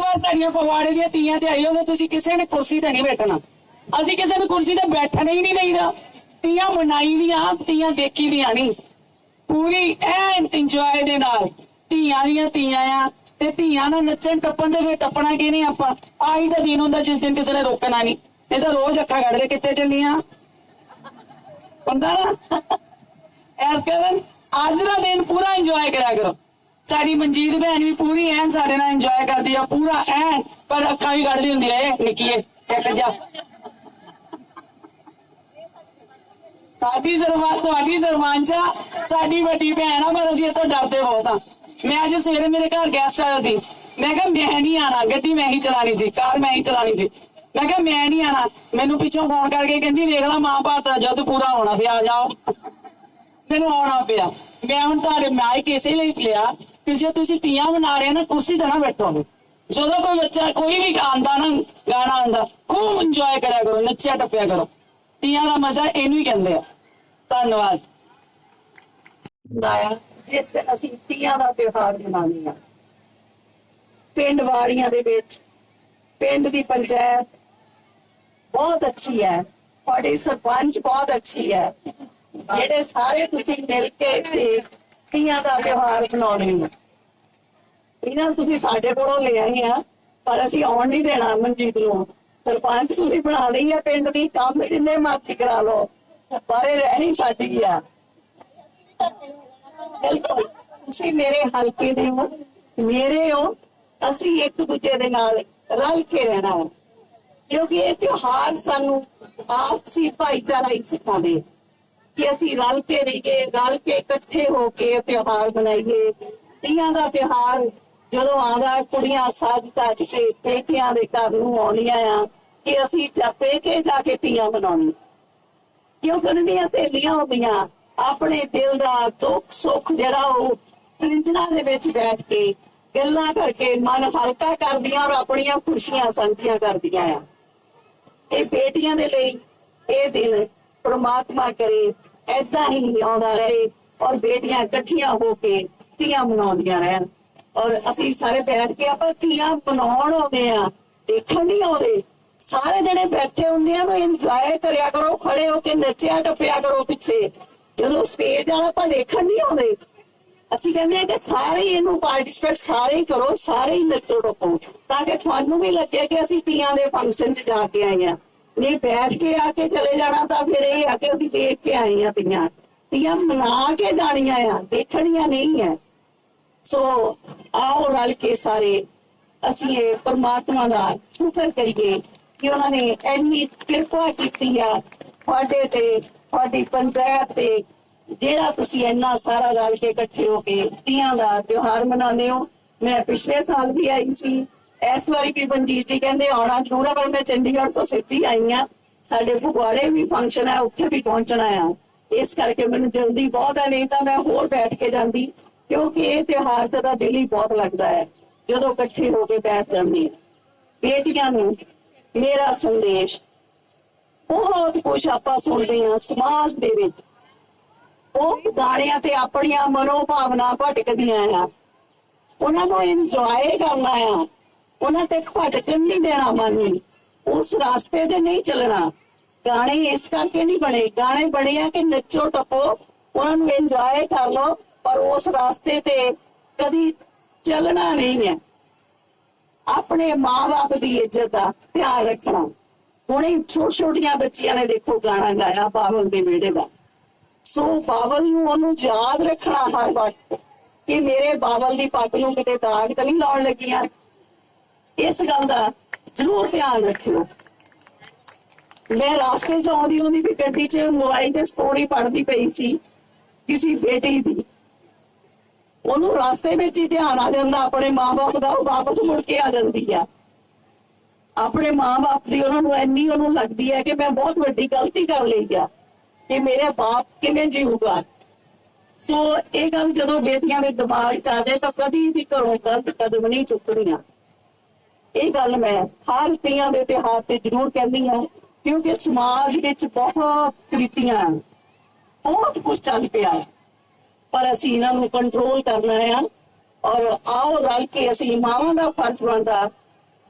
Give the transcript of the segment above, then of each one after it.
ਅਗਲੀ ਸਾਡੀਆਂ ਫਗਵਾੜੇ ਦੀਆਂ ਤੀਆਂ ਤੇ ਆਈ ਹੋਵੇ ਤੁਸੀਂ ਕਿਸੇ ਨੇ ਕੁਰਸੀ ਤੇ ਨਹੀਂ ਬੈਠਣਾ। ਅਸੀਂ ਕਿਸੇ ਨੂੰ ਕੁਰਸੀ ਤੇ ਬੈਠਣ ਹੀ ਨਹੀਂ ਦੇਈਦਾ। ਤੀਆਂ ਮਨਾਈ ਦੀਆਂ ਤੀਆਂ ਦੇਖੀ ਦੀਆਂ ਨਹੀਂ। ਪੂਰੀ ਐਨ ਇੰਜੋਏ ਦੇ ਨਾਲ ਧੀਆਂ ਦੀਆਂ ਤੀਆਂ ਆ ਤੇ ਧੀਆਂ ਨਾਲ ਨੱਚਣ ਟੱਪਣ ਦੇ ਫਿਰ ਟੱਪਣਾ ਕਿ ਨਹੀਂ ਆਪਾਂ? ਆਹੀ ਤਾਂ ਦਿਨ ਹੁੰਦਾ ਜਿਸ ਦਿਨ ਕਿਸੇ ਨੇ ਰੋਕਣਾ ਨਹੀਂ। ਇਹ ਤਾਂ ਰੋਜ਼ ਅੱਖਾਂ ਕੱਢ ਕੇ ਕਿੱਥੇ ਚੱਲੀਆਂ? ਹੁੰਦਾ ਨਾ? ਐਸ ਕਰਨ, ਅੱਜ ਦਾ ਦਿਨ ਪੂਰਾ ਇੰਜੋਏ ਕਰਿਆ ਕਰੋ। ਸਾਡੀ ਮਨਜੀਤ ਭੈਣ ਵੀ ਪੂਰੀ ਐਨ ਸਾਡੇ ਨਾਲ ਇੰਜੋਏ ਕਰਦੀ ਆ, ਪੂਰਾ ਐਨ, ਪਰ ਅੱਖਾਂ ਵੀ ਕੱਢਦੀ ਹੁੰਦੀ ਐ ਨਿੱਕੀਏ, ਇੱਕ ਜਾ। ਸਾਡੀ ਜ਼ਰਮਾਨ ਤੁਹਾਡੀ ਜ਼ਰਮਾਨਚਾ ਸਾਡੀ ਵੱਡੀ ਭੈਣ ਆ ਪਰ ਅਸੀਂ ਇਹ ਤੋਂ ਡਰਦੇ ਬਹੁਤ ਆ। ਮੈਂ ਅੱਜ ਸਵੇਰੇ ਮੇਰੇ ਘਰ ਗੈਸਟ ਆਇਆ ਸੀ। ਮੈਂ ਕਿਹਾ, ਮੈਂ ਨਹੀਂ ਆਣਾ ਗੱਡੀ ਮੈਂ ਹੀ ਚਲਾਣੀ ਸੀ, ਕਾਰ ਮੈਂ ਹੀ ਚਲਾਣੀ ਸੀ। ਮੈਂ ਕਿਹਾ, ਮੈਂ ਨਹੀਂ ਆਣਾ ਮੈਨੂੰ ਪਿੱਛੋਂ ਫੋਨ ਕਰਕੇ ਕਹਿੰਦੀ, ਵੇਖ ਲਾ ਮਾਂ ਭਾਰਤ ਦਾ ਜਦ ਪੂਰਾ ਹੋਣਾ ਪਿਆ, ਜਾਓ। ਮੈਨੂੰ ਆਉਣਾ ਪਿਆ। ਮੈਂ ਹੁਣ ਤੁਹਾਡੇ ਮਾਈਕ ਇਸੇ ਲਈ ਲਿਆ। ਕਿ ਜੇ ਤੁਸੀਂ ਤੀਆਂ ਮਨਾ ਰਹੇ ਹੋ ਨਾ, ਕੁਰਸੀ ਤੇ ਨਾ ਬੈਠੋ ਜਦੋਂ ਕੋਈ ਬੱਚਾ, ਕੋਈ ਵੀ ਆਂਦਾ ਨਾ, ਗਾਣਾ ਆਂਦਾ ਖੂਬ ਇੰਜੋਏ ਕਰਿਆ ਕਰੋ, ਨੱਚਿਆ ਟੱਪਿਆ ਕਰੋ। ਤੀਆਂ ਦਾ ਮਜ਼ਾ ਇਹਨੂੰ ਹੀ ਕਹਿੰਦੇ ਆ। ਧੰਨਵਾਦ। ਲਾਇਆ। ਜਿਸ ਤੇ ਅਸੀਂ ਤੀਆਂ ਦਾ ਤਿਉਹਾਰ ਮਨਾਉਂਦੇ ਆ ਪਿੰਡ ਵਾੜੀਆਂ ਦੇ ਵਿੱਚ, ਪਿੰਡ ਦੀ ਪੰਚਾਇਤ ਬਹੁਤ ਅੱਛੀ ਹੈ। ਤੁਹਾਡੀ ਸਰਪੰਚ ਬਹੁਤ ਅੱਛੀ ਹੈ। ਜਿਹੜੇ ਸਾਰੇ ਤੁਸੀਂ ਮਿਲ ਕੇ ਇੱਥੇ ਤੀਆਂ ਦਾ ਤਿਉਹਾਰ ਮਨਾਉਣੇ ਹੋ। ਇਹਨਾਂ ਨੂੰ ਤੁਸੀਂ ਸਾਡੇ ਕੋਲੋਂ ਲਿਆ ਹੀ ਆ, ਪਰ ਅਸੀਂ ਆਉਣ ਨਹੀਂ ਦੇਣਾ ਮਨਜੀਤ ਨੂੰ। ਸਰਪੰਚ ਤੁਸੀਂ ਬਣਾ ਲਈ ਆ ਪਿੰਡ ਦੀ, ਕੰਮ ਜਿੰਨੇ ਮਰਜ਼ੀ ਕਰਾ ਲਓ, ਪਰ ਇਹ ਰਹਿਣੀ ਸਾਡੀ ਆ। ਬਿਲਕੁਲ, ਤੁਸੀਂ ਮੇਰੇ ਹਲਕੇ ਦੇ ਹੋ, ਮੇਰੇ ਹੋ, ਅਸੀਂ ਇੱਕ ਦੂਜੇ ਦੇ ਨਾਲ ਰਲ ਕੇ ਰਹਿਣਾ ਕਿਉਂਕਿ ਇਹ ਤਿਉਹਾਰ ਸਾਨੂੰ ਆਪਸੀ ਭਾਈਚਾਰਾ ਹੀ ਸਿਖਾਉਂਦੇ ਕਿ ਅਸੀਂ ਰਲ ਕੇ ਰਹੀਏ, ਰਲ ਕੇ ਇਕੱਠੇ ਹੋ ਕੇ ਤਿਉਹਾਰ ਮਨਾਈਏ। ਤੀਆਂ ਦਾ ਤਿਉਹਾਰ ਜਦੋਂ ਆਉਂਦਾ ਕੁੜੀਆਂ ਸਾਜ ਕੱਜ ਕੇ ਪੇਕਿਆਂ ਦੇ ਘਰ ਨੂੰ ਆਉਣੀਆਂ ਆ ਕਿ ਅਸੀਂ ਜਾ ਪੇਕੇ ਜਾ ਕੇ ਤੀਆਂ ਮਨਾਉਣੀਆਂ। ਕਿਉਂਕਿ ਉਹਨਾਂ ਦੀਆਂ ਸਹੇਲੀਆਂ ਹੁੰਦੀਆਂ? ਆਪਣੇ ਦਿਲ ਦਾ ਦੁੱਖ ਸੁੱਖ ਜਿਹੜਾ ਉਹ ਪਿੰਜਣਾ ਦੇ ਵਿੱਚ ਬੈਠ ਕੇ ਗੱਲਾਂ ਕਰਕੇ ਮਨ ਹਲਕਾ ਕਰਦੀਆਂ ਔਰ ਆਪਣੀਆਂ ਖੁਸ਼ੀਆਂ ਸਾਂਝੀਆਂ ਕਰਦੀਆਂ ਆ। ਇਹ ਬੇਟੀਆਂ ਦੇ ਲਈ ਇਹ ਦਿਨ ਪ੍ਰਮਾਤਮਾ ਕਰੇ, ਏਦਾਂ ਹੀ ਆਉਂਦਾ ਰਹੇ ਔਰ ਬੇਟੀਆਂ ਇਕੱਠੀਆਂ ਹੋ ਕੇ ਤੀਆਂ ਮਨਾਉਂਦੀਆਂ ਰਹਿਣ। ਔਰ ਅਸੀਂ ਸਾਰੇ ਬੈਠ ਕੇ ਆਪਾਂ ਤੀਆਂ ਮਨਾਉਣ ਆਉਂਦੇ ਆ ਦੇਖਣ ਨਹੀਂ ਆਉਂਦੇ। ਸਾਰੇ ਜਿਹੜੇ ਬੈਠੇ ਹੁੰਦੇ ਆ ਨੂੰ ਇੰਜੋਏ ਕਰਿਆ ਕਰੋ, ਖੜੇ ਹੋ ਕੇ ਨੱਚਿਆ, ਟੱਪਿਆ ਕਰੋ ਪਿੱਛੇ। ਜਦੋਂ ਸਟੇਜ ਵਾਲਾ ਆਪਾਂ ਦੇਖਣ ਨਹੀਂ ਆਉਂਦੇ, ਅਸੀਂ ਕਹਿੰਦੇ ਆ ਕਿ ਸਾਰੇ ਇਹਨੂੰ ਪਾਰਟਿਸਿਪੇਟ ਸਾਰੇ ਕਰੋ, ਸਾਰੇ ਹੀ ਨੱਚੋ ਟੱਪੋ, ਤਾਂ ਕਿ ਤੁਹਾਨੂੰ ਵੀ ਲੱਗੇ ਕਿ ਅਸੀਂ ਤੀਆਂ ਦੇ ਫੰਕਸ਼ਨ 'ਚ ਜਾ ਕੇ ਆਏ ਆ ਨਹੀਂ ਬੈਠ ਕੇ ਆ ਕੇ ਚਲੇ ਜਾਣਾ ਤਾਂ ਫਿਰ ਇਹ ਆ ਕੇ ਅਸੀਂ ਦੇਖ ਕੇ ਆਏ ਆ ਤੀਆਂ ਤੀਆਂ ਮਨਾ ਕੇ ਜਾਣੀਆਂ ਆ, ਦੇਖਣੀਆਂ ਨਹੀਂ ਆ। ਸੋ ਆਓ ਰਲ ਕੇ ਸਾਰੇ ਅਸੀਂ ਇਹ ਪਰਮਾਤਮਾ ਦਾ ਸ਼ੁਕਰ ਕਰੀਏ ਕਿ ਉਹਨਾਂ ਨੇ ਇੰਨੀ ਕਿਰਪਾ ਕੀਤੀ ਆ ਤੁਹਾਡੇ ਤੇ ਤੁਹਾਡੀ ਪੰਚਾਇਤ ਤੇ, ਜਿਹੜਾ ਤੁਸੀਂ ਇੰਨਾ ਸਾਰਾ ਰਲ ਕੇ ਇਕੱਠੇ ਹੋ ਕੇ ਤੀਆਂ ਦਾ ਤਿਉਹਾਰ ਮਨਾਉਂਦੇ ਹੋ। ਮੈਂ ਪਿਛਲੇ ਸਾਲ ਵੀ ਆਈ ਸੀ। ਇਸ ਵਾਰੀ ਵੀ ਮਨਜੀਤ ਜੀ ਕਹਿੰਦੇ ਆਉਣਾ ਜ਼ਰੂਰ ਆ, ਪਰ ਮੈਂ ਚੰਡੀਗੜ੍ਹ ਤੋਂ ਸਿੱਧੀ ਆਈ ਆ। ਸਾਡੇ ਫਗਵਾੜੇ ਵੀ ਫੰਕਸ਼ਨ ਹੈ ਉੱਥੇ ਵੀ ਪਹੁੰਚਣਾ ਆ। ਇਸ ਕਰਕੇ ਮੈਨੂੰ ਜਲਦੀ ਬਹੁਤ ਹੈ ਨਹੀਂ ਤਾਂ ਮੈਂ ਹੋਰ ਬੈਠ ਕੇ ਜਾਂਦੀ। ਕਿਉਂਕਿ ਇਹ ਤਿਉਹਾਰ ਤੇ ਦਿਲ ਹੀ ਬਹੁਤ ਲੱਗਦਾ ਹੈ। ਜਦੋਂ ਇਕੱਠੇ ਹੋ ਕੇ ਬੈਠ ਜਾਂਦੇ ਹਾਂ। ਬੇਟੀਆਂ ਨੂੰ ਮੇਰਾ ਸੰਦੇਸ਼, ਬਹੁਤ ਕੁਝ ਆਪਾਂ ਸੁਣਦੇ ਹਾਂ ਸਮਾਜ ਦੇ ਵਿੱਚ। ਉਹ ਗਾਣਿਆਂ ਤੇ ਆਪਣੀਆਂ ਮਨੋਭਾਵਨਾ ਭਟਕਦੀਆਂ ਆ। ਉਹਨਾਂ ਨੂੰ ਇੰਜੋਏ ਕਰਨਾ ਆ। ਉਹਨਾਂ ਤੇ ਭਟਕਣ ਨਹੀਂ ਦੇਣਾ ਮਨ ਨੂੰ। ਉਸ ਰਾਸਤੇ ਤੇ ਨਹੀਂ ਚੱਲਣਾ। ਗਾਣੇ ਇਸ ਕਰਕੇ ਨਹੀਂ ਬਣੇ। ਗਾਣੇ ਬਣੇ ਆ ਕਿ ਨੱਚੋ, ਟੱਪੋ। ਉਹਨਾਂ ਨੂੰ ਇੰਜੋਏ ਕਰ ਲਓ। ਪਰ ਉਸ ਰਾਸਤੇ ਤੇ ਕਦੀ ਚੱਲਣਾ ਨਹੀਂ ਹੈ। ਆਪਣੇ ਮਾਂ-ਬਾਪ ਦੀ ਇੱਜ਼ਤ ਦਾ ਧਿਆਨ ਰੱਖਣਾ। ਹੁਣੇ ਛੋਟ ਛੋਟੀਆਂ ਬੱਚੀਆਂ ਨੇ ਦੇਖੋ ਗਾਣਾ ਗਾਇਆ ਬਾਬਲ ਦੇ ਵਿਹੜੇ ਦਾ। ਸੋ ਬਾਬਲ ਨੂੰ ਉਹਨੂੰ ਯਾਦ ਰੱਖਣਾ ਹਰ ਵਕਤ ਕਿ ਮੇਰੇ ਬਾਵਲ ਦੀ ਪੱਗ ਨੂੰ ਕਿਤੇ ਦਾਗ ਤਾਂ ਨਹੀਂ ਲਾਉਣ ਲੱਗੀਆਂ। ਇਸ ਗੱਲ ਦਾ ਜ਼ਰੂਰ ਧਿਆਨ ਰੱਖਿਓ। ਮੈਂ ਰਾਸਤੇ 'ਚ ਆਉਂਦੀ ਹੁੰਦੀ ਵੀ ਗੱਡੀ 'ਚ ਮੋਬਾਈਲ ਤੇ ਸਟੋਰੀ ਪੜ੍ਹਦੀ ਪਈ ਸੀ, ਕਿਸੇ ਬੇਟੀ ਦੀ। ਉਹਨੂੰ ਰਸਤੇ ਵਿੱਚ ਹੀ ਧਿਆਨ ਆ ਜਾਂਦਾ, ਆਪਣੇ ਮਾਪੇ ਦਾ, ਉਹ ਵਾਪਸ ਮੁੜ ਕੇ ਆ ਜਾਂਦੀ ਆ। ਆਪਣੇ ਮਾਪੇ ਦੀ ਉਹਨਾਂ ਨੂੰ ਇੰਨੀ ਉਹਨੂੰ ਲੱਗਦੀ ਹੈ ਕਿ ਮੈਂ ਬਹੁਤ ਵੱਡੀ ਗਲਤੀ ਕਰ ਲਈ ਆ ਕਿ ਮੇਰੇ ਬਾਪ ਕਿਵੇਂ ਜੀਊਗਾ। ਸੋ ਇਹ ਗੱਲ ਜਦੋਂ ਬੇਟੀਆਂ ਦੇ ਦਿਮਾਗ 'ਚ ਆ ਜਾਏ ਤਾਂ ਕਦੀ ਵੀ ਘਰੋਂ ਗਲਤ ਕਦਮ ਨਹੀਂ ਚੁੱਕਣੀਆਂ। ਇਹ ਗੱਲ ਮੈਂ ਹਰ ਤੀਆਂ ਦੇ ਤਿਉਹਾਰ ਤੇ ਜ਼ਰੂਰ ਕਹਿੰਦੀ ਹਾਂ, ਕਿਉਂਕਿ ਸਮਾਜ ਵਿੱਚ ਬਹੁਤ ਕ੍ਰਿਤੀਆਂ ਬਹੁਤ ਕੁਝ ਚੱਲ ਪਿਆ ਹੈ। ਪਰ ਅਸੀਂ ਇਹਨਾਂ ਨੂੰ ਕੰਟਰੋਲ ਕਰਨਾ ਆ। ਔਰ ਆਓ ਰਲ ਕੇ ਅਸੀਂ ਮਾਵਾਂ ਦਾ ਫਰਜ਼ ਬਣਦਾ,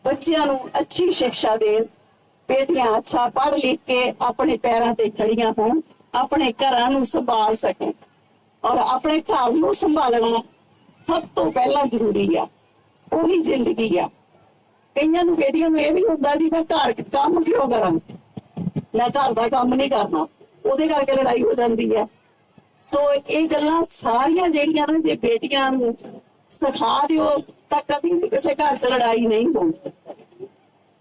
ਬੱਚਿਆਂ ਨੂੰ ਅੱਛੀ ਸਿੱਖਿਆ ਦੇਣ। ਬੇਟੀਆਂ ਅੱਛਾ ਪੜ੍ਹ ਲਿਖ ਕੇ ਆਪਣੇ ਪੈਰਾਂ ਤੇ ਖੜੀਆਂ ਹੋਣ, ਆਪਣੇ ਘਰਾਂ ਨੂੰ ਸੰਭਾਲ ਸਕਣ। ਔਰ ਆਪਣੇ ਘਰ ਨੂੰ ਸੰਭਾਲਣਾ ਸਭ ਤੋਂ ਪਹਿਲਾਂ ਜ਼ਰੂਰੀ ਆ। ਉਹੀ ਜ਼ਿੰਦਗੀ ਆ। ਕਈਆਂ ਨੂੰ ਬੇਟੀਆਂ ਨੂੰ ਇਹ ਵੀ ਹੁੰਦਾ ਜੀ, ਮੈਂ ਘਰ ਕੰਮ ਕਿਉਂ ਕਰਾਂ? ਮੈਂ ਘਰ ਦਾ ਕੰਮ ਨਹੀਂ ਕਰਨਾ। ਉਹਦੇ ਕਰਕੇ ਲੜਾਈ ਹੋ ਜਾਂਦੀ ਹੈ ਸੋ ਇਹ ਗੱਲਾਂ ਸਾਰੀਆਂ ਜਿਹੜੀਆਂ ਨਾ ਜੇ ਬੇਟੀਆਂ ਨੂੰ ਸਿਖਾ ਦਿਓ, ਤਾਂ ਕਦੀ ਵੀ ਕਿਸੇ ਘਰ 'ਚ ਲੜਾਈ ਨਹੀਂ ਹੋਣੀ।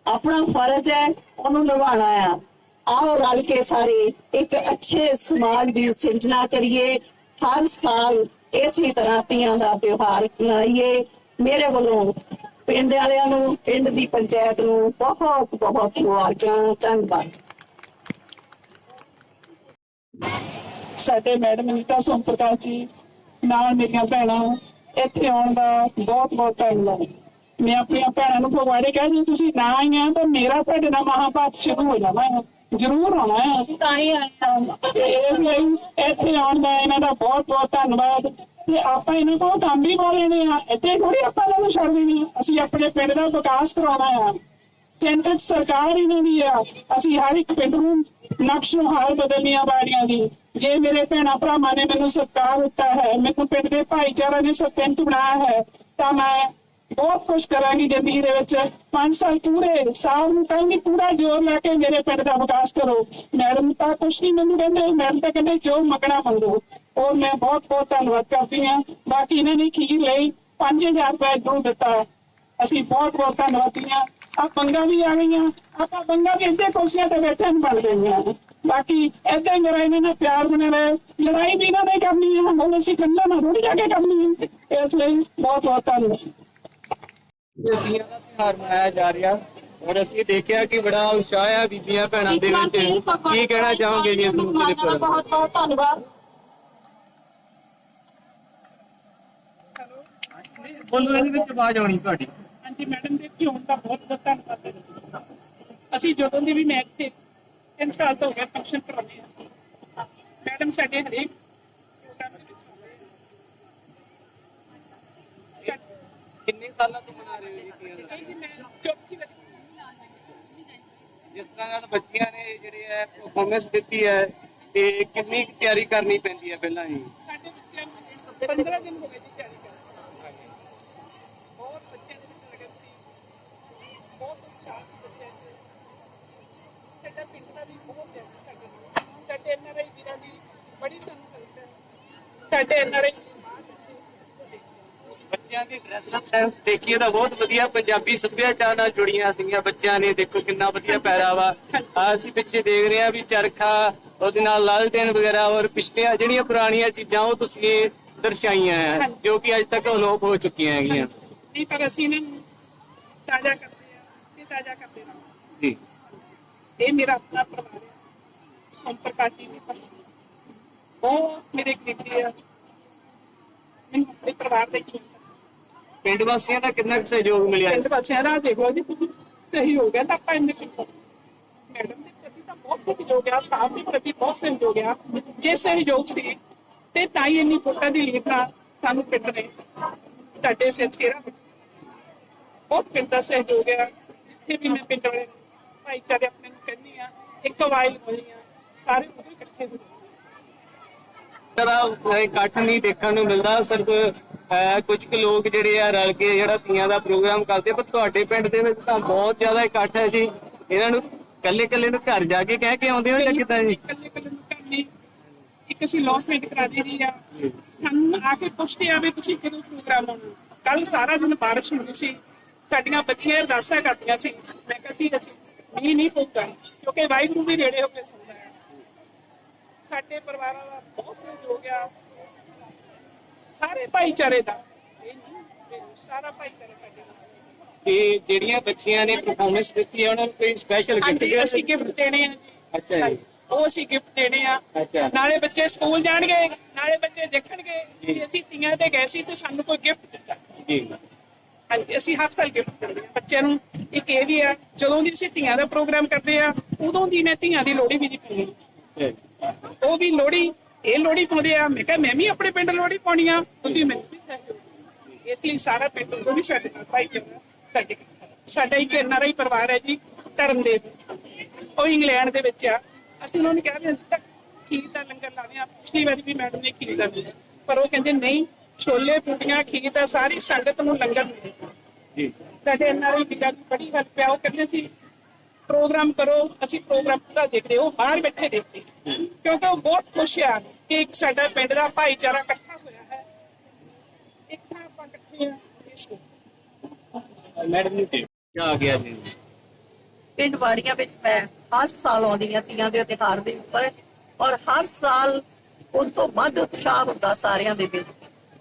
ਆਪਣਾ ਫਰਜ਼ ਹੈ, ਉਹਨੂੰ ਨਿਭਾਉਣਾ ਆ। ਆਓ ਰਲ ਕੇ ਸਾਰੇ ਇੱਕ ਅੱਛੇ ਸਮਾਜ ਦੀ ਸਿਰਜਣਾ ਕਰੀਏ। ਹਰ ਸਾਲ ਇਸੇ ਤਰ੍ਹਾਂ ਤੀਆਂ ਦਾ ਤਿਉਹਾਰ ਮਨਾਈਏ। ਮੇਰੇ ਵੱਲੋਂ ਪਿੰਡ ਵਾਲਿਆਂ ਨੂੰ, ਪਿੰਡ ਦੀ ਪੰਚਾਇਤ ਨੂੰ ਬਹੁਤ ਬਹੁਤ ਮੁਬਾਰਕਾਂ, ਧੰਨਵਾਦ। ਸਾਡੇ ਮੈਡਮ ਨੀਤਾ ਸੋਮ ਪ੍ਰਕਾਸ਼ ਜੀ ਨਾਲ ਮੇਰੀਆਂ ਭੈਣਾਂ ਇੱਥੇ ਆਉਣ ਦਾ ਬਹੁਤ ਬਹੁਤ ਧੰਨਵਾਦ ਮੈਂ ਆਪਣੀਆਂ ਭੈਣਾਂ ਨੂੰ ਫਗਵਾੜੇ ਕਹਿੰਦੀ ਤੁਸੀਂ ਨਾ ਆਈਆਂ ਤਾਂ ਮੇਰਾ ਤੁਹਾਡੇ ਨਾਲ ਮਹਾਭਾਰਤ ਸ਼ੁਰੂ ਹੋ ਜਾਣਾ ਹੈ। ਜ਼ਰੂਰ ਆਉਣਾ ਹੈ। ਅਸੀਂ ਤਾਂ ਹੀ ਆਏ ਹਾਂ। ਇਸ ਲਈ ਇੱਥੇ ਆਉਣ ਦਾ ਇਹਨਾਂ ਦਾ ਬਹੁਤ ਬਹੁਤ ਧੰਨਵਾਦ। ਤੇ ਆਪਾਂ ਇਹਨਾਂ ਕੋਲ ਕੰਮ ਵੀ ਬਹੁਤ ਲੈਣੇ ਆ ਇੱਥੇ ਥੋੜੀ ਆਪਾਂ ਨੂੰ ਛੱਡ ਦੇਣੀ ਆ। ਅਸੀਂ ਆਪਣੇ ਪਿੰਡ ਦਾ ਵਿਕਾਸ ਕਰਾਉਣਾ ਆ ਸੈਂਟਰ ਸਰਕਾਰ ਇਹਨਾਂ ਦੀ ਆ। ਅਸੀਂ ਹਰ ਇੱਕ ਪਿੰਡ ਨੂੰ ਨਕਸ਼ ਹਾਲ ਬਦਲਣੀਆਂ ਬਾੜੀਆਂ ਦੀ ਜੇ ਮੇਰੇ ਭੈਣਾਂ ਭਰਾਵਾਂ ਨੇ ਮੈਨੂੰ ਸਤਿਕਾਰ ਦਿੱਤਾ ਹੈ, ਮੈਨੂੰ ਪਿੰਡ ਦੇ ਭਾਈਚਾਰਾ ਨੇ ਸਰਪੰਚ ਬਣਾਇਆ ਹੈ, ਤਾਂ ਮੈਂ ਬਹੁਤ ਕੁਝ ਕਰਾਂਗੀ ਜ਼ਿੰਦਗੀ ਦੇ ਵਿੱਚ। 5 ਸਾਲ ਪੂਰੇ, ਸਾਲ ਨੂੰ ਕਹਿੰਦੀ ਪੂਰਾ ਜ਼ੋਰ ਲਾ ਕੇ ਮੇਰੇ ਪਿੰਡ ਦਾ ਵਿਕਾਸ ਕਰੋ। ਮੈਡਮ ਤਾਂ ਕੁਛ ਨਹੀਂ ਮੈਨੂੰ ਕਹਿੰਦੇ, ਮੈਡਮ ਤਾਂ ਕਹਿੰਦੇ, ਜੋ ਮੰਗਣਾ ਮੰਗੋ। ਔਰ ਮੈਂ ਬਹੁਤ ਬਹੁਤ ਧੰਨਵਾਦ ਕਰਦੀ ਹਾਂ। ਬਾਕੀ ਇਹਨਾਂ ਨੇ ਖੀਰ ਲਈ 5000 ਰੁਪਏ ਜ਼ਰੂਰ ਦਿੱਤਾ। ਹੈ ਅਸੀਂ ਬਹੁਤ ਬਹੁਤ ਧੰਨਵਾਦੀ ਹਾਂ। ਆ ਬੰਗਾ ਵੀ ਆ ਗਈਆਂ। ਆਪਾਂ ਬੰਗਾ ਵੀ ਇੱਥੇ ਕੁਰਸੀਆਂ ਤੇ ਬੈਠੇ ਨੂੰ ਬਣ ਗਈਆਂ ਬਾਕੀ ਏਦਾਂ ਹੀ ਮੇਰਾ ਇਹਨਾਂ ਨਾਲ ਪਿਆਰ ਬਣੇ ਰਹੇ ਲੜਾਈ ਵੀ ਇਹਨਾਂ ਨੇ ਕਰਨੀ ਹੈ ਹੁਣ ਅਸੀਂ ਕੰਨਾਂ ਨਾਲ ਥੋੜੀ ਜਾ ਕੇ ਕਰਨੀ ਹੈ ਇਸ ਲਈ ਬਹੁਤ ਬਹੁਤ ਧੰਨਵਾਦ। ਤੀਆਂ ਦਾ ਤਿਉਹਾਰ ਮਨਾਇਆ ਜਾ ਰਿਹਾ। ਔਰ ਅਸੀਂ ਦੇਖਿਆ ਕਿ ਬੜਾ ਉਤਸ਼ਾਹ ਹੈ ਬੀਬੀਆਂ ਭੈਣਾਂ ਦੇ ਵਿੱਚ। ਕੀ ਕਹਿਣਾ ਚਾਹੋਗੇ ਜੀ ਇਸ ਮੁੱਦੇ ਦੇ ਉੱਪਰ ਬਹੁਤ ਬਹੁਤ ਧੰਨਵਾਦ। ਬੋਲੋ ਇਹਦੇ ਵਿੱਚ ਆਵਾਜ਼ ਆਉਣੀ ਤੁਹਾਡੀ। ਹਾਂਜੀ ਮੈਡਮ ਦੇ ਕਿਉਂ ਦਾ ਬਹੁਤ ਬਹੁਤ ਧੰਨਵਾਦ ਹੈ ਅਸੀਂ ਜਦੋਂ ਦੀ ਵੀ ਮੈਚ ਤੇ ਤਿੰਨ ਸਾਲ ਤੋਂ ਹੋ ਗਏ ਫੰਕਸ਼ਨ ਕਰਾਉਂਦੇ ਹਾਂ ਮੈਡਮ ਸਾਡੇ ਹਰੇਕ ਪ੍ਰੋਗਰਾਮ ਦੇ ਵਿੱਚ ਆਉਂਦੇ ਆ। ਸਾਡੇ- ਕਿੰਨੇ ਸਾਲਾਂ ਤੋਂ ਮਨਾ ਰਹੇ ਹੋ ਜੀ ਤੀਆਂ ਦਾ ਇਹ ਜੀ ਮੈਂ ਚੌਥੀ ਵਾਰੀ ਜਿਸ ਤਰ੍ਹਾਂ ਨਾਲ ਬੱਚੀਆਂ ਨੇ ਜਿਹੜੇ ਹੈ ਪਰਫਾਰਮੈਂਸ ਦਿੱਤੀ ਹੈ ਤੇ ਕਿੰਨੀ ਕੁ ਤਿਆਰੀ ਕਰਨੀ ਪੈਂਦੀ ਹੈ ਪਹਿਲਾਂ ਹੀ ਸਾਡੇ ਬੱਚਿਆਂ ਨੂੰ 15 ਦਿਨ ਹੋ ਗਏ ਜੀ ਤਿਆਰੀ ਕਰਦੇ ਬਹੁਤ ਬੱਚਿਆਂ ਦੇ ਵਿੱਚ ਲਗਨ ਸੀ ਬਹੁਤ ਉਤਸ਼ਾਹ ਸੀ ਬੱਚਿਆਂ 'ਚ ਸਾਡਾ ਪਿੰਡ ਦਾ ਵੀ ਬਹੁਤ ਪਿਆਰ ਹੈ ਸਾਡੇ ਨਾਲ। ਸਾਡੇ ਐਨਆਰਆਈ ਵੀਰਾਂ ਦੀ ਬੜੀ ਸਾਨੂੰ ਹੈਲਪ ਹੈ। ਸਾਡੇ ਐਨਆਰਆਈ ਬੱਚਿਆਂ ਦੀ ਡਰੈਸ ਅਪ ਸੈਂਸ ਦੇਖੀਏ ਤਾਂ ਬਹੁਤ ਵਧੀਆ ਪੰਜਾਬੀ ਸੱਭਿਆਚਾਰ ਨਾਲ ਜੁੜੀਆਂ ਸੀਗੀਆਂ ਬੱਚਿਆਂ ਨੇ। ਦੇਖੋ ਕਿੰਨਾ ਵਧੀਆ ਪਹਿਰਾਵਾ ਆ ਅਸੀਂ ਪਿੱਛੇ ਦੇਖ ਰਹੇ ਆ ਵੀ ਚਰਖਾ ਉਹਦੇ ਨਾਲ ਲਾਲਟੇਨ ਵਗੈਰਾ ਔਰ ਪਿਛਲੀਆਂ ਜਿਹੜੀਆਂ ਪੁਰਾਣੀਆਂ ਚੀਜ਼ਾਂ ਉਹ ਤੁਸੀਂ ਦਰਸਾਈਆਂ ਹੈ ਜੋ ਕਿ ਅੱਜ ਤੱਕ ਅਲੋਪ ਹੋ ਚੁੱਕੀਆਂ ਹੈਗੀਆਂ। ਨਹੀਂ ਪਰ ਅਸੀਂ ਇਹਨਾਂ ਨੂੰ ਤਾਜ਼ਾ ਕਰਦੇ ਆ ਤੇ ਤਾਜ਼ਾ ਕਰਦੇ ਰਹਾਂਗੇ। ਜੀ। ਇਹ ਮੇਰਾ ਆਪਣਾ ਪਰਿਵਾਰ ਹੈ ਸੰਪਰਕਾਤੀ ਵੀ ਪਰ ਉਹ ਮੇਰੇ ਕਰੀਬੀ ਆ ਮੈਨੂੰ ਆਪਣੇ ਪਰਿਵਾਰ ਦੇ ਕੀ ਪਿੰਡ ਵਾਸੀਆਂ ਦਾ ਕਿੰਨਾ ਕੁ ਸਹਿਯੋਗ ਮਿਲਿਆ? ਇਸ ਪਾਸੇ ਨਾ ਦੇਖੋ ਜੀ ਤੁਸੀਂ ਸਹੀ ਹੋ ਗਿਆ ਤਾਂ ਆਪਾਂ ਇੰਨੇ ਕਿਉਂ ਮੈਡਮ ਦੇ ਪ੍ਰਤੀ ਤਾਂ ਬਹੁਤ ਸਹਿਯੋਗ ਆ ਸਟਾਫ ਦੇ ਪ੍ਰਤੀ ਬਹੁਤ ਸਹਿਯੋਗ ਆ। ਜੇ ਸਹਿਯੋਗ ਸੀ ਤੇ ਤਾਂ ਹੀ ਇੰਨੀ ਫੋਟਾ ਦੀ ਲੀਡ ਨਾਲ ਸਾਨੂੰ ਪਿੰਡ ਨੇ ਸਾਡੇ ਸਿਰ ਚਿਹਰਾ ਬਹੁਤ ਪਿੰਡ ਦਾ ਸਹਿਯੋਗ ਆ ਜਿੱਥੇ ਵੀ ਮੈਂ ਪਿੰਡ ਵਾਲੇ ਭਾਈਚਾਰੇ ਆਪਣੇ ਨੂੰ ਕਹਿੰਦੀ ਆ ਇੱਕ ਵਾਈਲ ਹੋਈ ਆ ਸਾਰੇ ਉਹਦੇ ਇਕੱਠੇ ਹੋ। ਤਰ੍ਹਾਂ ਇਕੱਠ ਨਹੀਂ ਦੇਖਣ ਨੂੰ ਮਿਲਦਾ ਸਿਰਫ ਕੁਝ ਕੁ ਲੋਕ ਜਿਹੜੇ ਆ ਰਲ ਕੇ ਜਿਹੜਾ ਤੀਆਂ ਦਾ ਪ੍ਰੋਗਰਾਮ ਕਰਦੇ ਪਰ ਤੁਹਾਡੇ ਪਿੰਡ ਦੇ ਵਿੱਚ ਤਾਂ ਬਹੁਤ ਜ਼ਿਆਦਾ ਇਕੱਠ ਹੈ ਜੀ। ਇਹਨਾਂ ਨੂੰ ਕੱਲੇ ਕੱਲੇ ਨੂੰ ਘਰ ਜਾ ਕੇ ਕਹਿ ਕੇ ਆਉਂਦੇ ਹੋ ਜਾਂ ਕਿਦਾਂ ਜੀ? ਇਕੱਲੇ ਇਕੱਲੇ ਨੂੰ ਕਰਨੀ ਇੱਕ ਅਸੀਂ ਲੌਸਮੈਂਟ ਕਰਾ ਦਿੱਤੀ ਆ ਸਾਨੂੰ ਆ ਕੇ ਪੁੱਛਦੇ ਆ ਵੀ ਤੁਸੀਂ ਕਦੋਂ ਪ੍ਰੋਗਰਾਮ ਆਉਣਾ। ਕੱਲ ਸਾਰਾ ਦਿਨ ਬਾਰਿਸ਼ ਹੁੰਦੀ ਸੀ ਸਾਡੀਆਂ ਬੱਚੀਆਂ ਅਰਦਾਸਾਂ ਕਰਦੀਆਂ ਸੀ। ਮੈਂ ਕਿਹਾ ਸੀ ਅਸੀਂ ਨਹੀਂ ਨਹੀਂ ਪਊਗਾ ਕਿਉਂਕਿ ਵਾਹਿਗੁਰੂ ਵੀ ਨੇੜੇ ਹੋ ਕੇ ਸੁਣਦਾ ਹੈ। ਸਾਡੇ ਪਰਿਵਾਰਾਂ ਦਾ ਬਹੁਤ ਸਹਿਯੋਗ ਆ। ਸਾਰੇ ਭਾਈਚਾਰੇ ਦਾ। ਇਹ ਨਹੀਂ ਵੀ ਸਾਰਾ ਭਾਈਚਾਰਾ ਸਾਡੇ ਨਾਲ। ਤੇ ਜਿਹੜੀਆਂ ਬੱਚੀਆਂ ਨੇ ਪਰਫਾਰਮੈਂਸ ਦਿੱਤੀ ਹੈ ਉਹਨਾਂ ਨੂੰ ਕੋਈ ਸਪੈਸ਼ਲ ਗਿਫਟ ਹਾਂਜੀ ਅਸੀਂ ਗਿਫਟ ਦੇਣੇ ਆ ਜੀ। ਅੱਛਾ ਜੀ। ਉਹ ਅਸੀਂ ਗਿਫਟ ਦੇਣੇ ਆ। ਅੱਛਾ। ਨਾਲੇ ਬੱਚੇ ਸਕੂਲ ਜਾਣਗੇ ਨਾਲੇ ਬੱਚੇ ਦੇਖਣਗੇ ਕਿ ਅਸੀਂ ਤੀਆਂ ਤੇ ਗਏ ਸੀ ਤੇ ਸਾਨੂੰ ਕੋਈ ਗਿਫਟ ਦਿੱਤਾ। ਜੀ। ਹਾਂਜੀ ਅਸੀਂ ਹਰ ਸਾਲ ਗਿਫਟ ਦਿੰਦੇ ਹਾਂ ਬੱਚਿਆਂ ਨੂੰ। ਇੱਕ ਇਹ ਵੀ ਆ ਜਦੋਂ ਦੀ ਅਸੀਂ ਤੀਆਂ ਦਾ ਪ੍ਰੋਗਰਾਮ ਕਰਦੇ ਆ ਉਦੋਂ ਦੀ ਮੈਂ ਤੀਆਂ ਦੀ ਲੋਹੜੀ ਵੀ ਨਹੀਂ ਪਾਉਂਦੀ। ਉਹ ਵੀ ਲੋਹੜੀ, ਇਹ ਲੋਹੜੀ ਪਾਉਂਦੇ ਆ। ਮੈਂ ਕਿਹਾ, ਮੈਂ ਵੀ ਆਪਣੇ ਪਿੰਡ ਲੋਹੜੀ ਪਾਉਣੀ ਆ। ਤੁਸੀਂ ਮੈਨੂੰ ਵੀ ਸਹਿਯੋਗ ਇਸ ਲਈ ਸਾਰਾ ਪਿੰਡ ਉਹ ਵੀ ਸਾਡੇ ਨਾਲ ਭਾਈਚਾਰਾ ਸਾਡੇ ਸਾਡਾ ਇੱਕ ਐਨਆਰਆਈ ਪਰਿਵਾਰ ਹੈ ਜੀ, ਧਰਮ ਦੇ ਉਹ ਇੰਗਲੈਂਡ ਦੇ ਵਿੱਚ ਆ। ਅਸੀਂ ਉਹਨਾਂ ਨੂੰ ਕਿਹਾ ਵੀ ਅਸੀਂ ਤਾਂ ਖੀਰ ਦਾ ਲੰਗਰ ਲਾਣੇ ਆ ਪਿਛਲੀ ਵਾਰੀ ਵੀ ਮੈਡਮ ਨੇ ਖੀਰ ਦਾ ਦਿੱਤਾ ਪਰ ਉਹ ਕਹਿੰਦੇ, ਨਹੀਂ, ਛੋਲੇ, ਪੂੜੀਆਂ, ਖੀਰ ਦਾ ਸਾਰੀ ਸੰਗਤ ਨੂੰ ਲੰਗਰ ਮਿਲੇ ਜੀ। ਸਾਡੇ ਐਨਆਰਆਈ ਵੀਰਾਂ ਦੀ ਬੜੀ ਹੈਲਪ ਪਿਆ ਉਹ ਕਹਿੰਦੇ ਸੀ ਪ੍ਰੋਗਰਾਮ ਕਰੋ ਅਸੀਂ ਪ੍ਰੋਗਰਾਮ ਪੂਰਾ ਦੇਖਦੇ ਉਹ ਬਾਹਰ ਬੈਠੇ ਦੇਖਦੇ। ਕਿਉਂਕਿ ਉਹ ਬਹੁਤ ਖੁਸ਼ ਆ ਕਿ ਇੱਕ ਸਾਡਾ ਪਿੰਡ ਦਾ ਭਾਈਚਾਰਾ ਇਕੱਠਾ ਹੋਇਆ ਹੈ। ਇੱਕ ਥਾਂ ਆਪਾਂ ਇਕੱਠੇ ਆ ਇਸ ਲਈ ਮੈਡਮ ਨੂੰ ਕੀ ਆ ਗਿਆ ਜੀ? ਪਿੰਡ ਵਾੜੀਆਂ ਵਿੱਚ ਮੈਂ ਹਰ ਸਾਲ ਆਉਂਦੀ ਹਾਂ ਤੀਆਂ ਦੇ ਤਿਉਹਾਰ ਦੇ ਉੱਪਰ ਔਰ ਹਰ ਸਾਲ ਉਸ ਤੋਂ ਵੱਧ ਉਤਸ਼ਾਹ ਹੁੰਦਾ ਸਾਰਿਆਂ ਦੇ ਵਿੱਚ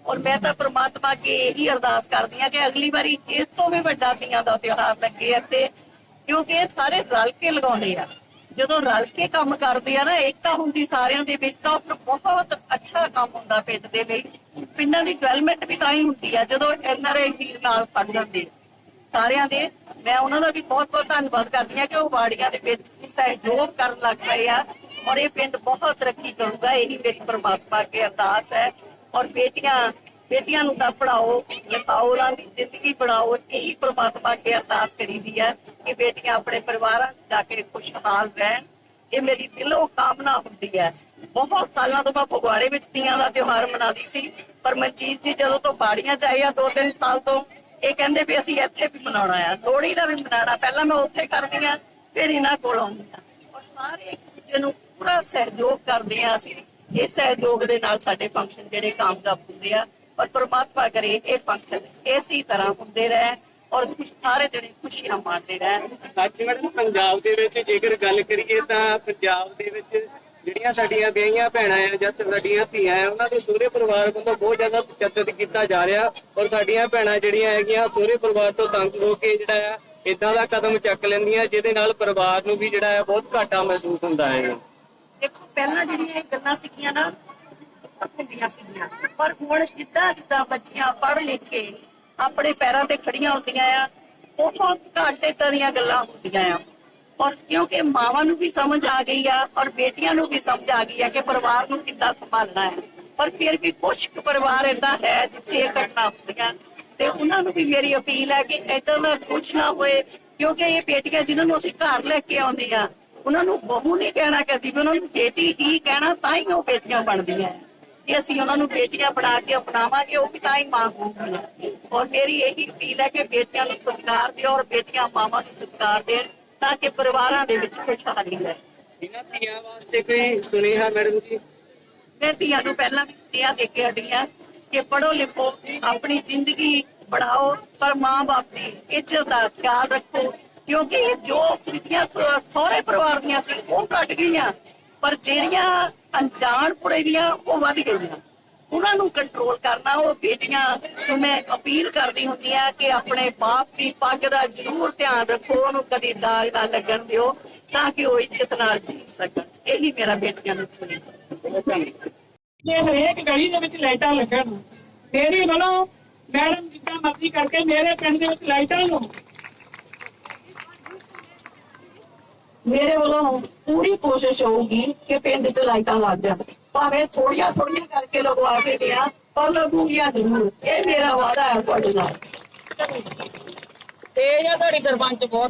ਔਰ ਮੈਂ ਤਾਂ ਪ੍ਰਮਾਤਮਾ ਅੱਗੇ ਇਹੀ ਅਰਦਾਸ ਕਰਦੀ ਹਾਂ ਕਿ ਅਗਲੀ ਵਾਰੀ ਇਸ ਤੋਂ ਵੀ ਵੱਡਾ ਤੀਆਂ ਦਾ ਤਿਉਹਾਰ ਲੱਗੇ ਅਤੇ ਕਿਉਂਕਿ ਇਹ ਸਾਰੇ ਰਲ ਕੇ ਲਗਾਉਂਦੇ ਆ। ਜਦੋਂ ਰਲ ਕੇ ਕੰਮ ਕਰਦੇ ਆ ਨਾ, ਏਕਤਾ ਹੁੰਦੀ ਸਾਰਿਆਂ ਦੇ ਵਿੱਚ, ਤਾਂ ਫਿਰ ਬਹੁਤ ਅੱਛਾ ਕੰਮ ਹੁੰਦਾ ਪਿੰਡ ਦੇ ਲਈ। ਪਿੰਡਾਂ ਦੀ ਡਿਵੈਲਪਮੈਂਟ ਵੀ ਤਾਂ ਹੀ ਹੁੰਦੀ ਆ, ਜਦੋਂ ਐਨਆਰਆਈ ਵੀਰ ਨਾਲ ਫੜ ਜਾਂਦੇ ਸਾਰਿਆਂ ਦੇ, ਮੈਂ ਉਹਨਾਂ ਦਾ ਵੀ ਬਹੁਤ ਬਹੁਤ ਧੰਨਵਾਦ ਕਰਦੀ ਹਾਂ ਕਿ ਉਹ ਵਾੜੀਆਂ ਦੇ ਵਿੱਚ ਸਹਿਯੋਗ ਕਰਨ ਲੱਗ ਪਏ ਆ। ਔਰ ਇਹ ਪਿੰਡ ਬਹੁਤ ਤਰੱਕੀ ਕਰੂਗਾ, ਇਹੀ ਮੇਰੀ ਪ੍ਰਮਾਤਮਾ ਅੱਗੇ ਅਰਦਾਸ ਹੈ। ਔਰ ਬੇਟੀਆਂ ਬੇਟੀਆਂ ਨੂੰ ਤਾਂ ਪੜਾਓ ਲਿਖਾਓ ਉਹਨਾਂ ਦੀ ਜ਼ਿੰਦਗੀ ਬਣਾਓ, ਇਹੀ ਪ੍ਰਮਾਤਮਾ ਅੱਗੇ ਅਰਦਾਸ ਕਰੀਦੀ ਹੈ ਕਿ ਬੇਟੀਆਂ ਆਪਣੇ ਪਰਿਵਾਰਾਂ 'ਚ ਜਾ ਕੇ ਖੁਸ਼ਹਾਲ ਰਹਿਣ। ਇਹ ਮੇਰੀ ਦਿਲੋਂ ਕਾਮਨਾ ਹੁੰਦੀ ਹੈ। ਬਹੁਤ ਸਾਲਾਂ ਤੋਂ ਮੈਂ ਫਗਵਾੜੇ ਵਿੱਚ ਤੀਆਂ ਦਾ ਤਿਉਹਾਰ ਮਨਾਉਂਦੀ ਸੀ, ਪਰ ਮਨਜੀਤ ਜੀ ਜਦੋਂ ਤੋਂ ਬਾੜੀਆਂ ਚ ਆਏ ਆ ਦੋ ਤਿੰਨ ਸਾਲ ਤੋਂ, ਇਹ ਕਹਿੰਦੇ ਵੀ ਅਸੀਂ ਇੱਥੇ ਵੀ ਮਨਾਉਣਾ ਆ, ਲੋਹੜੀ ਦਾ ਵੀ ਮਨਾਉਣਾ, ਪਹਿਲਾਂ ਮੈਂ ਉੱਥੇ ਕਰਦੀ ਆ, ਫਿਰ ਇਹਨਾਂ ਕੋਲ ਆਉਂਦੀ ਆ। ਔਰ ਸਾਰੇ ਇੱਕ ਦੂਜੇ ਨੂੰ ਪੂਰਾ ਸਹਿਯੋਗ ਕਰਦੇ ਆ ਅਸੀਂ। ਇਹ ਸਹਿਯੋਗ ਦੇ ਨਾਲ ਸਾਡੇ ਫੰਕਸ਼ਨ ਜਿਹੜੇ ਕਾਮਯਾਬ ਹੁੰਦੇ ਆ। ਔਰ ਪ੍ਰਮਾਤਮਾ ਕਰੇ, ਇਹ ਫੰਕਸ਼ਨ ਇਸੇ ਤਰ੍ਹਾਂ ਹੁੰਦੇ ਰਹੇ ਔਰ ਖੁਸ਼ ਸਾਰੇ ਜਿਹੜੇ ਖੁਸ਼ੀਆਂ ਮਾਣਦੇ ਰਹਿਣ। ਅੱਜ ਮੈਡਮ, ਪੰਜਾਬ ਦੇ ਵਿੱਚ ਜੇਕਰ ਗੱਲ ਕਰੀਏ ਤਾਂ ਪੰਜਾਬ ਦੇ ਵਿੱਚ ਜਿਹੜੀਆਂ ਸਾਡੀਆਂ ਵਿਆਹੀਆਂ ਭੈਣਾਂ ਆ ਜਾਂ ਸਾਡੀਆਂ ਧੀਆਂ ਆ, ਉਹਨਾਂ ਦੇ ਸਹੁਰੇ ਪਰਿਵਾਰ ਵੱਲੋਂ ਬਹੁਤ ਜ਼ਿਆਦਾ ਤਸ਼ੱਦਦ ਕੀਤਾ ਜਾ ਰਿਹਾ ਔਰ ਸਾਡੀਆਂ ਭੈਣਾਂ ਜਿਹੜੀਆਂ ਹੈਗੀਆਂ, ਸਹੁਰੇ ਪਰਿਵਾਰ ਤੋਂ ਤੰਗ ਹੋ ਕੇ ਜਿਹੜਾ ਆ ਇਦਾਂ ਦਾ ਕਦਮ ਚੱਕ ਲੈਂਦੀਆਂ, ਜਿਹਦੇ ਨਾਲ ਪਰਿਵਾਰ ਨੂੰ ਵੀ ਜਿਹੜਾ ਆ, ਬਹੁਤ ਘਾਟਾ ਮਹਿਸੂਸ ਹੁੰਦਾ ਹੈ। ਦੇਖੋ, ਪਹਿਲਾਂ ਜਿਹੜੀਆਂ ਇਹ ਗੱਲਾਂ ਸੀਗੀਆਂ ਨਾ ਹੁੰਦੀਆਂ ਸੀਗੀਆਂ। ਪਰ ਹੁਣ ਜਿੱਦਾਂ ਜਿੱਦਾਂ ਬੱਚੀਆਂ ਪੜ੍ਹ ਲਿਖ ਕੇ ਆਪਣੇ ਪੈਰਾਂ ਤੇ ਖੜੀਆਂ ਹੁੰਦੀਆਂ ਆ ਬਹੁਤ ਘੱਟ ਏਦਾਂ ਦੀਆਂ ਗੱਲਾਂ ਹੁੰਦੀਆਂ ਆ। ਔਰ ਕਿਉਂਕਿ ਮਾਵਾਂ ਨੂੰ ਵੀ ਸਮਝ ਆ ਗਈ ਆ ਔਰ ਬੇਟੀਆਂ ਨੂੰ ਵੀ ਸਮਝ ਆ ਗਈ ਆ ਕਿ ਪਰਿਵਾਰ ਨੂੰ ਕਿੱਦਾਂ ਸੰਭਾਲਣਾ ਹੈ। ਪਰ ਫਿਰ ਵੀ ਕੁਝ ਪਰਿਵਾਰ ਏਦਾਂ ਹੈ ਜਿੱਥੇ ਇਹ ਘਟਨਾ ਹੁੰਦੀਆਂ। ਤੇ ਉਹਨਾਂ ਨੂੰ ਵੀ ਮੇਰੀ ਅਪੀਲ ਹੈ ਕਿ ਏਦਾਂ ਦਾ ਕੁਝ ਨਾ ਹੋਏ, ਕਿਉਂਕਿ ਇਹ ਬੇਟੀਆਂ ਜਿਨ੍ਹਾਂ ਨੂੰ ਅਸੀਂ ਘਰ ਲੈ ਕੇ ਆਉਂਦੇ ਆ ਉਹਨਾਂ ਨੂੰ ਬਹੂ ਨਹੀਂ ਕਹਿਣਾ ਕਦੀ ਵੀ ਉਹਨਾਂ ਨੂੰ ਬੇਟੀ ਹੀ ਕਹਿਣਾ ਤਾਂ ਹੀ ਉਹ ਬੇਟੀਆਂ ਬਣਦੀਆਂ। ਜੇ ਅਸੀਂ ਉਹਨਾਂ ਨੂੰ ਬੇਟੀਆਂ ਬਣਾ ਕੇ ਅਪਣਾਵਾਂਗੇ ਉਹ ਵੀ ਤਾਂ ਹੀ ਮਾਂ ਹੋਣਗੀਆਂ ਔਰ ਮੇਰੀ ਇਹੀ ਅਪੀਲ ਹੈ ਕਿ ਬੇਟੀਆਂ ਨੂੰ ਸਤਿਕਾਰ ਦਿਓ ਔਰ ਬੇਟੀਆਂ ਮਾਵਾਂ ਨੂੰ ਸਤਿਕਾਰ ਦੇਣ ਤਾਂ ਕਿ ਪਰਿਵਾਰਾਂ ਦੇ ਵਿੱਚ ਖੁਸ਼ਹਾਲੀ ਰਹੇ। ਇਹਨਾਂ ਧੀਆਂ ਵਾਸਤੇ ਕੋਈ ਸੁਨੇਹਾ ਮੈਡਮ ਜੀ? ਮੈਂ ਧੀਆਂ ਨੂੰ ਪਹਿਲਾਂ ਵੀ ਸੁਨੇਹਾ ਦੇ ਕੇ ਹਟੀ ਹਾਂ ਕਿ ਪੜੋ ਲਿਖੋ ਆਪਣੀ ਜ਼ਿੰਦਗੀ ਬਣਾਓ ਪਰ ਮਾਂ-ਬਾਪ ਦੀ ਇੱਜ਼ਤ ਦਾ ਖਿਆਲ ਰੱਖੋ। ਕਿਉਂਕਿ ਜੋ ਕ੍ਰਿਤੀਆਂ ਸਹੁਰੇ ਪਰਿਵਾਰ ਦੀਆਂ ਸੀ, ਉਹ ਘਟ ਗਈਆਂ। ਪਰ ਜਿਹੜੀਆਂ ਅਣਜਾਣ ਪੁੜੇ ਦੀਆਂ, ਉਹ ਵੱਧ ਗਈਆਂ। ਉਹਨਾਂ ਨੂੰ ਕੰਟਰੋਲ ਕਰਨਾ, ਉਹ ਬੇਟੀਆਂ ਨੂੰ ਮੈਂ ਅਪੀਲ ਕਰਦੀ ਹੁੰਦੀ ਆ ਕਿ ਆਪਣੇ ਬਾਪ ਦੀ ਪੱਗ ਦਾ ਜ਼ਰੂਰ ਧਿਆਨ ਰੱਖੋ, ਉਹਨੂੰ ਕਦੀ ਦਾਗ ਨਾ ਲੱਗਣ ਦਿਓ, ਤਾਂ ਕਿ ਉਹ ਇੱਜ਼ਤ ਨਾਲ ਜੀ ਸਕਣ। ਇਹ ਵੀ ਮੇਰਾ ਬੇਟੀਆਂ ਨੂੰ ਸੁਣੇਗਾ ਕਿ ਹਰੇਕ ਗਲੀ ਦੇ ਵਿੱਚ ਲਾਈਟਾਂ ਲੱਗਣ। ਮੇਰੀ ਵੱਲੋਂ ਮੈਡਮ ਜਿੱਦਾਂ ਮਰਜ਼ੀ ਕਰਕੇ ਮੇਰੇ ਪਿੰਡ ਦੇ ਵਿੱਚ ਲਾਈਟਾਂ ਨੂੰ ਮੇਰੇ ਵੱਲੋਂ ਪੂਰੀ ਕੋਸ਼ਿਸ਼ ਹੋਊਗੀ ਕਿ ਪਿੰਡ 'ਚ ਲਾਈਟਾਂ ਲੱਗ ਜਾਣ। ਭਾਵੇਂ ਥੋੜੀਆਂ ਥੋੜੀਆਂ ਕਰਕੇ ਲਗਵਾ ਕੇ ਗਿਆ, ਪਰ ਲੱਗੂਗੀਆਂ ਜ਼ਰੂਰ। ਇਹ ਮੇਰਾ ਵਾਅਦਾ ਹੈ ਤੁਹਾਡੇ ਨਾਲ। ਤੇਜ ਆ ਤੁਹਾਡੀ ਸਰਪੰਚ ਬਹੁਤ